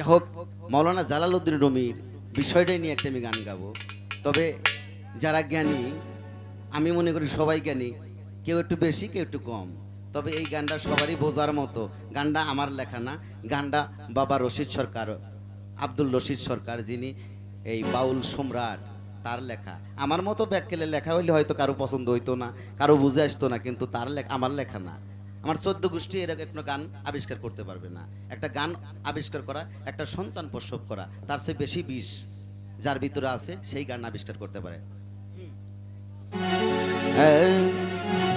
যা হোক মৌলানা জালালউদ্দিন রুমির বিষয়টাই নিয়ে একটা আমি গান গাবো। তবে যারা জ্ঞানী, আমি মনে করি সবাই জ্ঞানী, কেউ একটু বেশি, কেউ একটু কম। তবে এই গানটা সবারই বোঝার মতো। গানটা আমার লেখা না, গানটা বাবা রশিদ সরকার, আব্দুল রশিদ সরকার যিনি এই বাউল সম্রাট, তার লেখা। আমার মতো ব্যাককেলে লেখা হইলে হয়তো কারও পছন্দ হইতো না, কারও বুঝে আসতো না, কিন্তু তার লেখা আমার লেখা না। আমার চোদ্দ গোষ্ঠী এরকম একটা গান আবিষ্কার করতে পারবে না। একটা গান আবিষ্কার করা, একটা সন্তান প্রসব করা, তার চেয়ে বেশি বিষ যার ভিতরে আছে, সেই গান আবিষ্কার করতে পারে।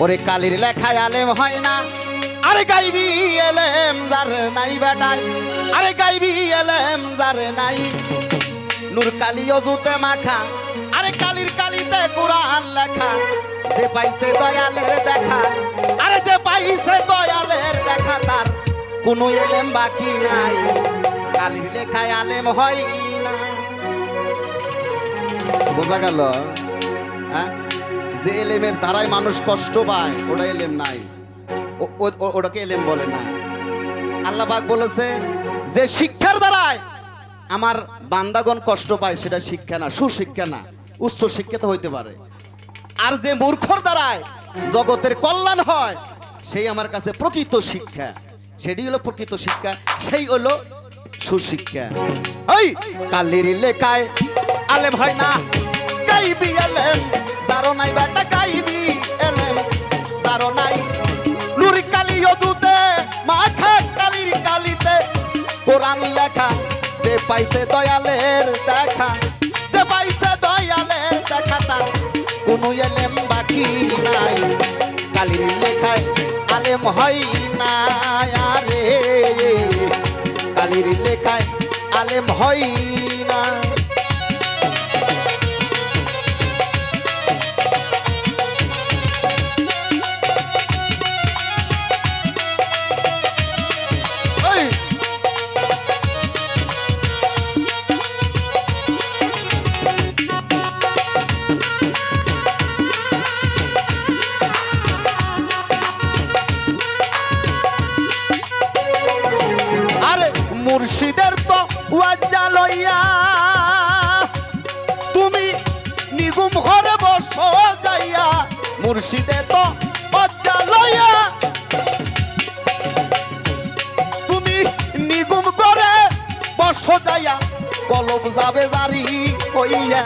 ওরে কালির লেখায় আলেম হয় না। আরে গাইবি এলেম যার নাই বেটাই আরে গাইবি এলেম যার নাই। নূর কালি অজুতে মাখা, আরে কালির কালিতে কোরআন লেখা। যে পাইছে দয়ালের দেখা, আরে যে পাইছে দয়ালের দেখা তার। কোনো এলেম বাকি নাই, কালির লেখায় আলেম হয় না। বোঝা গেল? হ্যাঁ? যে এলেমের দ্বারাই মানুষ কষ্ট পায়, ওটা এলেম নাই। ওটাকে এলেম বলে না। আল্লাহ পাক বলেছে যে শিক্ষার দ্বারায় আমার বান্দাগণ কষ্ট পায়, সেটা শিক্ষা না, সুশিক্ষা না উচ্চ শিক্ষিত হইতে পারে। আর যে মূর্খর দ্বারায় জগতের কল্যাণ হয় সেই আমার কাছে প্রকৃত শিক্ষা। সেটি হলো প্রকৃত শিক্ষা, সেই হলো সুশিক্ষা। ওই কালির লেখায় আলেম হয় না। গাইবি এলেম যারো নাই বেটা গাইবি এলেম যারো নাই নুরি কালি অদুতে, মাখা কালির কালিতে। কোরআন লেখা, যে পাইছে দয়ালের দেখা। যে পাইছে দয়ালের দেখা তার। কোনো এলেম বাকি নাই। কালির লেখায় আলেম হয় না আরে। কালির লেখায় আলেম হয় না। মুর্শিদের তো ওয়াজ্জা লইয়া। তুমি নিগুম ঘরে বসো যাইয়া, মুর্শিদে তো ওয়াজ্জা লইয়া। তুমি নিগুম করে বসো যাইয়া, কলব যাবে জারি হইয়া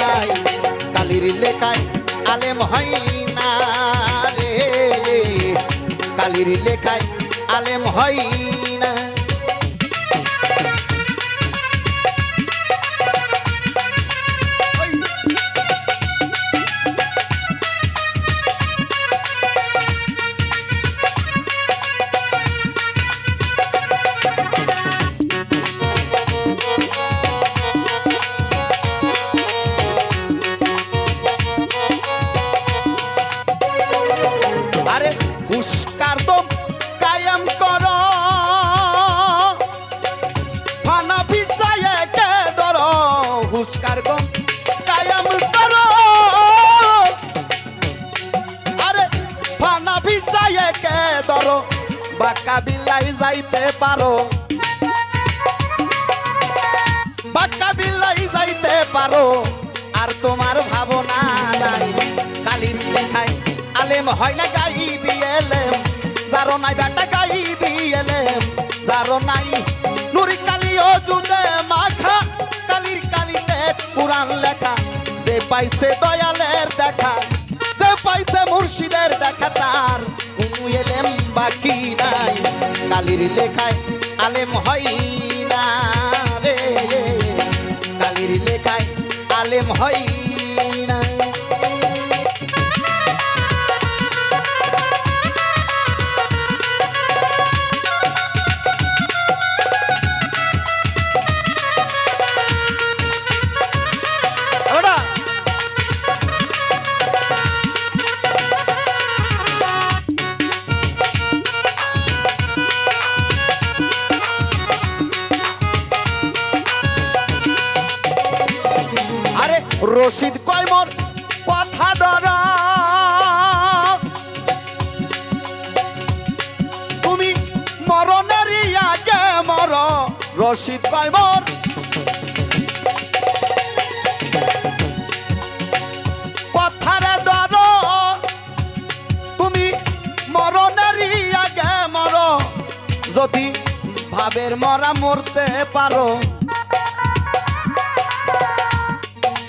নাই কালির লেখায় আলেম হয় না রে। কালির লেখায় আলেম হয় না। হুস্কার দম কায়াম কর। আরে, ফানা পিসায় কে ধর? বাঁকা বিলাই যাইতে পারো। বাঁকা বিলাই যাইতে পারো। আর তোমার ভাবনা নাই না নাই বেটা গাইবি এলেম যারো নাই নুরি কালি ও জুদে পাইছে দয়ালের দেখা, যে পাইছে মুর্শিদের দেখা তার। এলেম বাকি নাই, কালির লেখায় আলেম হয় না রে। কালির লেখায় আলেম হয় রশিদ কয় মোর কথা ধর। তুমি মরণেরই আগে মর, রশিদ কয় মোর। কথারে ধর, তুমি মরণেরই আগে মর। যদি ভাবের মরা মরতে পারো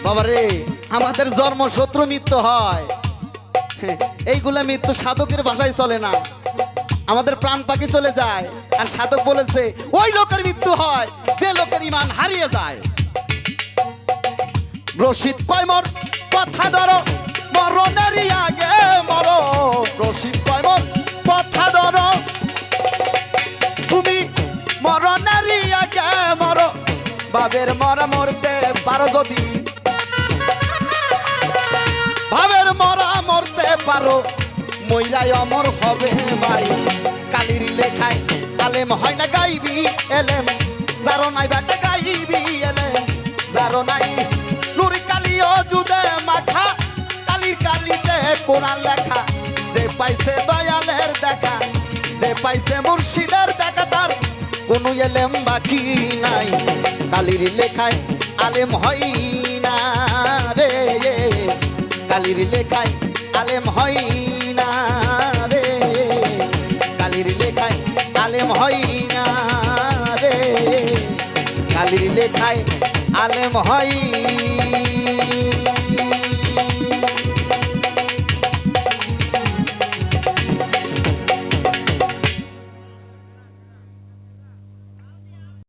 বাবারে, আমাদের জন্ম শত্রু মৃত্যু হয়। এইগুলা মৃত্যু সাধকের ভাষায় চলে না। আমাদের প্রাণ পাখি চলে যায়, আর সাধক বলেছে, ওই লোকের মৃত্যু হয়, যে লোকের ইমান হারিয়ে যায়। রশিদ কয় মর কথা ধরো, মরণেরই আগে মর। রশিদ কয় মর কথা ধরো, তুমি মরণেরই আগে মর। বাবের মরা মরতে পারো যদি মরতে পারো মইলাই অমর হবে ভাই কালির লেখায় আলেম হয় না গাইবি এলেম, যারো নাই বাটা গাইবি এলেম, যারো নাই নুরি কালিও জুদে মাখা কালির কালিতে কোরআন লেখা। যে পাইছে দয়ালের দেখা, যে পাইছে মুর্শিদের দেখা, তার কোনো এলেম বাকি নাই। কালির লেখায় আলেম হয় না রে কালির লেখায় আলেম হই না রে। কালির লেখায় আলেম হই না রে। কালির লেখায় আলেম হয়